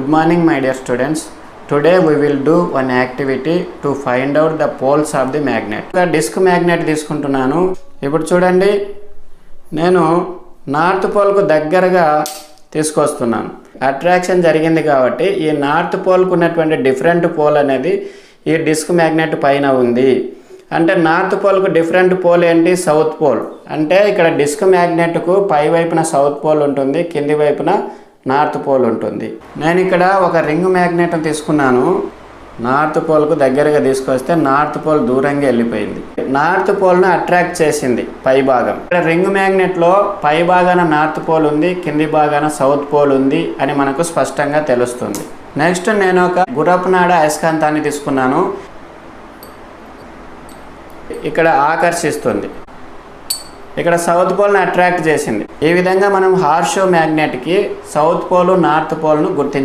Good morning, my dear students. Today we will do one activity to find out the poles of the magnet. ఒక disc magnet తీసుకుంటున్నాను. ఇప్పుడు చూడండి. నేను north పోల్కు దగ్గరగా తీసుకొస్తున్నాను. అట్రాక్షన్ జరిగింది కాబట్టి ఈ నార్త్ పోల్కు ఉన్నటువంటి డిఫరెంట్ పోల్ అనేది ఈ డిస్క్ మ్యాగ్నెట్ పైన ఉంది. అంటే నార్త్ పోల్కు డిఫరెంట్ పోల్ ఏంటి? సౌత్ పోల్ అంటే ఇక్కడ డిస్క్ మ్యాగ్నెట్కు పై వైపున సౌత్ పోల్ ఉంటుంది. కింది వైపున నార్త్ పోల్ ఉంటుంది. నేను ఇక్కడ ఒక రింగ్ మ్యాగ్నెట్ తీసుకున్నాను. నార్త్ పోల్కు దగ్గరగా తీసుకొస్తే నార్త్ పోల్ దూరంగా వెళ్ళిపోయింది. నార్త్ పోల్ను అట్రాక్ట్ చేసింది పై భాగం. ఇక్కడ రింగ్ మ్యాగ్నెట్లో పై భాగాన నార్త్ పోల్ ఉంది కింది భాగాన సౌత్ పోల్ ఉంది అని మనకు స్పష్టంగా తెలుస్తుంది. నెక్స్ట్ నేను ఒక గురపునాడ అయస్కాంతాన్ని తీసుకున్నాను. ఇక్కడ ఆకర్షిస్తుంది. ఇక్కడ సౌత్ పోల్ని అట్రాక్ట్ చేసింది. ఈ విధంగా మనం హార్షో మ్యాగ్నెట్కి సౌత్ పోల్ నార్త్ పోల్ను గుర్తించ